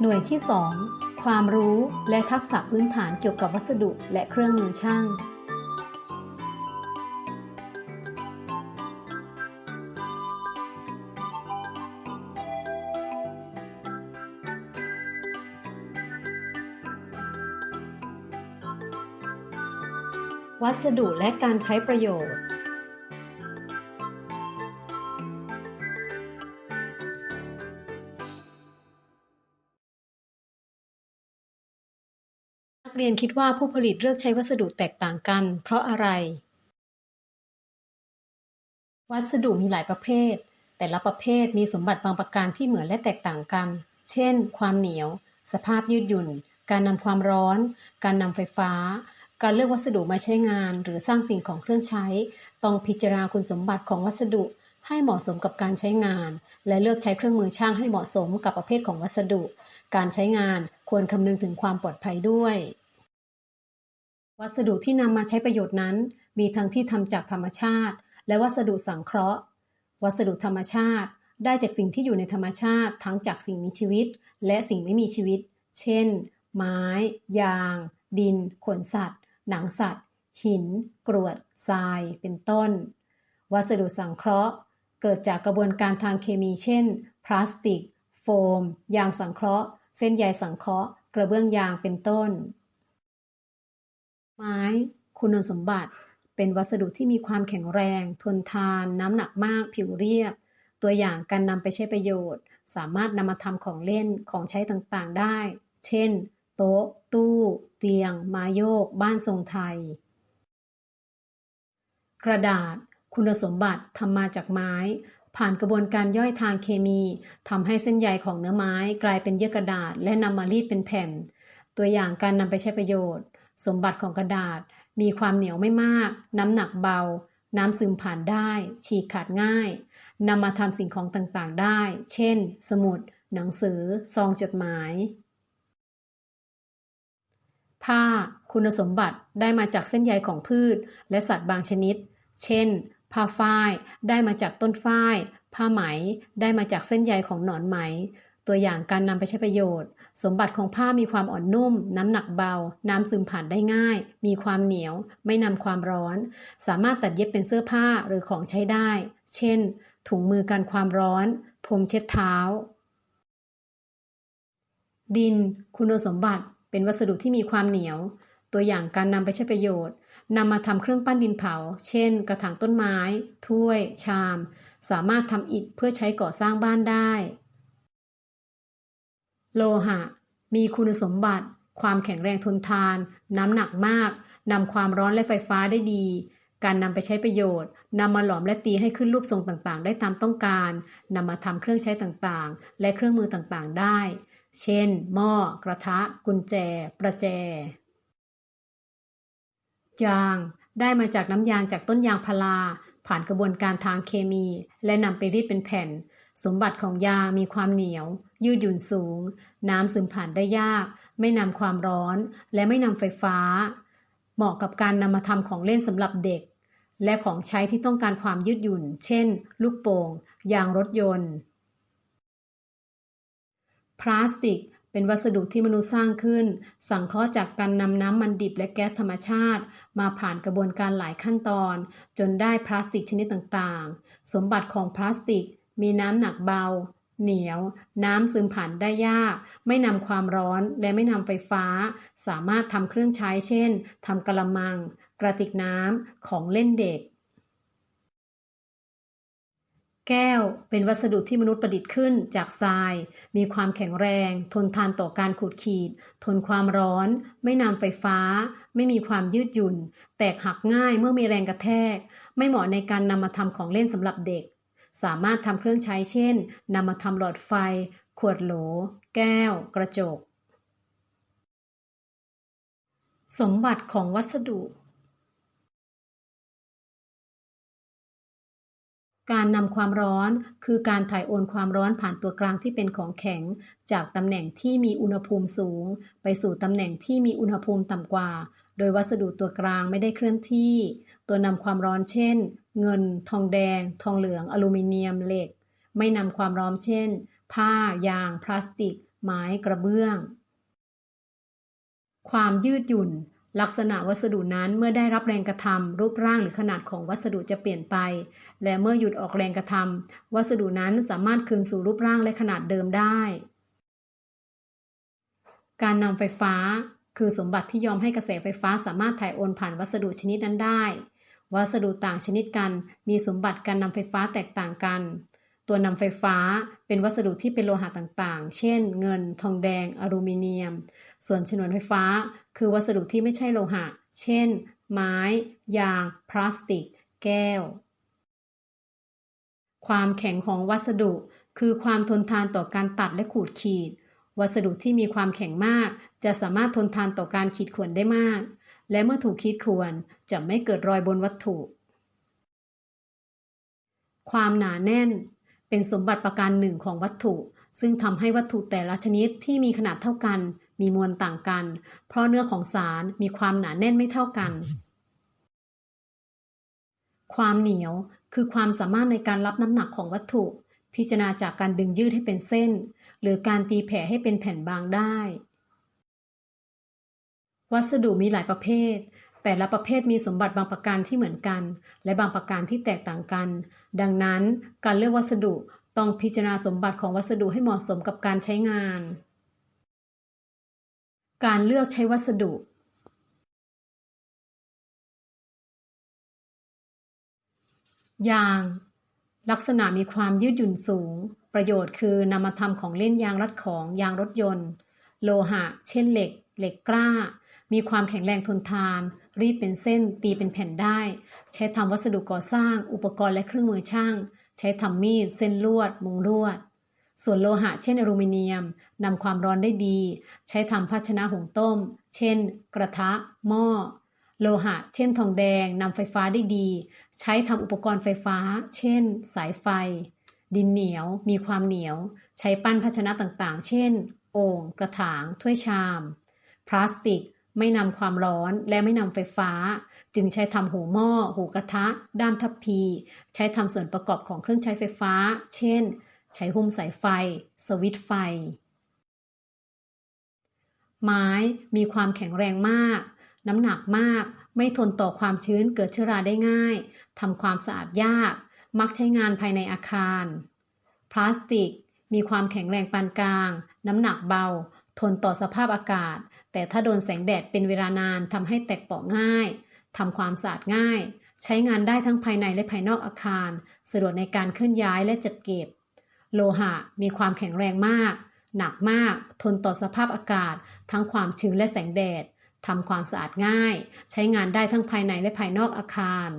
หน่วยที่ 2 ความรู้และทักษะพื้นฐานเกี่ยวกับวัสดุและเครื่องมือช่าง วัสดุและการใช้ประโยชน์ เรียนคิดว่าผู้ผลิตเลือกใช้วัสดุแตกต่างกัน เพราะอะไร วัสดุมีหลายประเภท แต่ละประเภทมีสมบัติบางประการที่เหมือนและแตกต่างกัน เช่น ความเหนียว สภาพยืดหยุ่น การนำความร้อน การนำไฟฟ้า การเลือกวัสดุมาใช้งาน หรือสร้างสิ่งของเครื่องใช้ ต้องพิจารณาคุณสมบัติของวัสดุ ให้เหมาะสมกับการใช้งาน และเลือกใช้เครื่องมือช่างให้เหมาะสมกับประเภทของวัสดุ การใช้งานควรคำนึงถึงความปลอดภัยด้วย วัสดุที่นำมาใช้ประโยชน์นั้น มีทั้งที่ทำจากธรรมชาติ และวัสดุสังเคราะห์ วัสดุธรรมชาติ ได้จากสิ่งที่อยู่ในธรรมชาติ ทั้งจากสิ่งมีชีวิต และสิ่งไม่มีชีวิต เช่น ไม้ ยาง ดิน ขนสัตว์ หนังสัตว์ หิน กรวด ทราย เป็นต้น วัสดุสังเคราะห์ เกิดจากกระบวนการทางเคมี เช่น พลาสติก โฟม ยางสังเคราะห์ เส้นใยสังเคราะห์ กระเบื้องยาง เป็นต้น ไม้ คุณสมบัติ เป็นวัสดุที่มีความแข็งแรง ทนทาน น้ำหนักมาก ผิวเรียบ ตัวอย่างการนำไปใช้ประโยชน์ สามารถนำมาทำของเล่นของใช้ต่างๆได้ เช่น โต๊ะ ตู้ เตียง ไม้โยก บ้านทรงไทย กระดาษ คุณสมบัติทำมาจากไม้ ผ่านกระบวนการย่อยทางเคมีทำให้เส้นใยของเนื้อไม้ กลายเป็นเยื่อกระดาษ และนำมารีดเป็นแผ่น ตัวอย่างการนำไปใช้ประโยชน์ สมบัติของกระดาษ มีความเหนียวไม่มาก น้ำหนักเบา น้ำซึมผ่านได้ ฉีกขาดง่ายนำมาทำสิ่งของต่างๆได้ เช่น สมุด หนังสือ ซองจดหมาย ผ้า คุณสมบัติได้มาจากเส้นใยของพืช และสัตว์บางชนิด เช่น ผ้าฝ้าย ได้มาจากต้นฝ้าย ผ้าไหม ได้มาจากเส้นใยของหนอนไหม ตัวอย่างการนำไปใช้ประโยชน์ สมบัติของผ้ามีความอ่อนนุ่ม น้ำหนักเบา น้ำซึมผ่านได้ง่าย มีความเหนียว ไม่นำความร้อน สามารถตัดเย็บเป็นเสื้อผ้าหรือของใช้ได้ เช่น ถุงมือกันความร้อน พรมเช็ดเท้า ดิน คุณสมบัติ เป็นวัสดุที่มีความเหนียว ตัวอย่างการนำไปใช้ประโยชน์นำมาทำเครื่องปั้นดินเผา เช่น กระถางต้นไม้ ถ้วย ชาม สามารถทำอิฐเพื่อใช้ก่อสร้างบ้านได้ โลหะ มีคุณสมบัติ ความแข็งแรงทนทาน น้ำหนักมากนำความร้อนและไฟฟ้าได้ดี การนำไปใช้ประโยชน์นำมาหลอมและตีให้ขึ้นรูปทรงต่างๆ ได้ตามต้องการนำมาทำเครื่องใช้ต่างๆ และเครื่องมือต่างๆ ได้ เช่น หม้อ กระทะ กุญแจ ประแจ ยาง ได้มาจากน้ำยางจากต้นยางพาราผ่านกระบวนการทางเคมี และนำไปรีดเป็นแผ่น สมบัติของยางมีความเหนียว ยืดหยุ่นสูง น้ำซึมผ่านได้ยาก ไม่นำความร้อน และไม่นำไฟฟ้า เหมาะกับการนำมาทำของเล่นสำหรับเด็ก และของใช้ที่ต้องการความยืดหยุ่น เช่น ลูกโป่ง ยางรถยนต์ พลาสติกเป็นวัสดุที่มนุษย์สร้างขึ้น สังเคราะห์จากการนำน้ำมันดิบและแก๊สธรรมชาติ มาผ่านกระบวนการหลายขั้นตอน จนได้พลาสติกชนิดต่างๆ สมบัติของพลาสติก มีน้ำหนักเบา เหนียว น้ำซึมผ่านได้ยาก ไม่นำความร้อนและไม่นำไฟฟ้า สามารถทำเครื่องใช้เช่นทำกะละมัง กระติกน้ำของเล่นเด็ก แก้วเป็นวัสดุที่มนุษย์ประดิษฐ์ขึ้นจากทราย มีความแข็งแรง ทนทานต่อการขูดขีด ทนความร้อน ไม่นำไฟฟ้า ไม่มีความยืดหยุ่น แตกหักง่ายเมื่อมีแรงกระแทก ไม่เหมาะในการนำมาทำของเล่นสำหรับเด็ก สามารถทำเครื่องใช้เช่นนำมาทำหลอดไฟ ขวดโหล แก้ว กระจก สมบัติของวัสดุ การนำความร้อนคือการถ่ายโอนความร้อนผ่านตัวกลางที่เป็นของแข็ง จากตำแหน่งที่มีอุณหภูมิสูง ไปสู่ตำแหน่งที่มีอุณหภูมิต่ำกว่า โดยวัสดุตัวกลางไม่ได้เคลื่อนที่ ตัวนำความร้อนเช่น เงิน ทองแดง ทองเหลือง อลูมิเนียม เหล็ก ไม่นำความร้อนเช่น ผ้า ยาง พลาสติก ไม้กระเบื้อง ความยืดหยุ่น ลักษณะวัสดุนั้นเมื่อได้รับแรงกระทำรูปร่างหรือขนาดของวัสดุจะเปลี่ยนไป และเมื่อหยุดออกแรงกระทำวัสดุนั้นสามารถคืนสู่รูปร่างและขนาดเดิมได้ การนำไฟฟ้าคือสมบัติที่ยอมให้กระแสไฟฟ้าสามารถถ่ายโอนผ่านวัสดุชนิดนั้นได้ วัสดุต่างชนิดกัน มีสมบัติการนำไฟฟ้าแตกต่างกัน ตัวนำไฟฟ้าเป็นวัสดุที่เป็นโลหะต่างๆ เช่น เงิน ทองแดง อลูมิเนียม ส่วนฉนวนไฟฟ้า คือวัสดุที่ไม่ใช่โลหะ เช่น ไม้ ยาง พลาสติก แก้ว ความแข็งของวัสดุ คือความทนทานต่อการตัดและขูดขีด วัสดุที่มีความแข็งมาก จะสามารถทนทานต่อการขีดข่วนได้มาก และเมื่อถูกขีดข่วนจะไม่เกิดรอยบนวัตถุ ความหนาแน่นเป็นสมบัติประการหนึ่งของวัตถุ ซึ่งทำให้วัตถุแต่ละชนิดที่มีขนาดเท่ากัน มีมวลต่างกัน เพราะเนื้อของสารมีความหนาแน่นไม่เท่ากัน ความเหนียวคือความสามารถในการรับน้ำหนักของวัตถุ พิจารณาจากการดึงยืดให้เป็นเส้น หรือการตีแผ่ให้เป็นแผ่นบางได้ วัสดุมีหลายประเภท แต่ละประเภทมีสมบัติบางประการที่เหมือนกัน และบางประการที่แตกต่างกัน ดังนั้นการเลือกวัสดุต้องพิจารณาสมบัติของวัสดุให้เหมาะสมกับการใช้งาน การเลือกใช้วัสดุ ยาง ลักษณะมีความยืดหยุ่นสูง ประโยชน์คือนำมาทำของเล่นยางรัดของยางรถยนต์ โลหะ เช่นเหล็ก เหล็กกล้า มีความแข็งแรงทนทาน รีดเป็นเส้น ตีเป็นแผ่นได้ ใช้ทำวัสดุก่อสร้าง อุปกรณ์และเครื่องมือช่าง ใช้ทำมีด เส้นลวด มุงลวด ส่วนโลหะเช่นอลูมิเนียมนำความร้อนได้ดี ใช้ทำภาชนะหุงต้ม เช่น กระทะ หม้อ โลหะ เช่น ทองแดงนำไฟฟ้าได้ดี ใช้ทำอุปกรณ์ไฟฟ้า เช่น สายไฟ ดินเหนียว มีความเหนียว ใช้ปั้นภาชนะต่างๆ เช่น โอ่ง กระถาง ถ้วยชาม พลาสติก ไม่นำความร้อนและไม่นำไฟฟ้า จึงใช้ทำหูหม้อ หูกระทะ ด้ามทัพพี ใช้ทำส่วนประกอบของเครื่องใช้ไฟฟ้า เช่น ใช้หุ้มสายไฟ สวิตไฟ ไม้มีความแข็งแรงมาก น้ำหนักมาก ไม่ทนต่อความชื้นเกิดเชื้อราได้ง่ายทำความสะอาดยาก มักใช้งานภายในอาคาร พลาสติก มีความแข็งแรงปานกลาง น้ำหนักเบา ทนต่อสภาพอากาศ แต่ถ้าโดนแสงแดดเป็นเวลานานทำให้แตกเปราะง่ายทำความสะอาดง่าย ใช้งานได้ทั้งภายในและภายนอกอาคาร สะดวกในการเคลื่อนย้ายและจัดเก็บ โลหะมีความแข็งแรงมาก หนักมาก ทนต่อสภาพอากาศ ทั้งความชื้นและแสงแดดทำความสะอาดง่าย ใช้งานได้ทั้งภายในและภายนอกอาคาร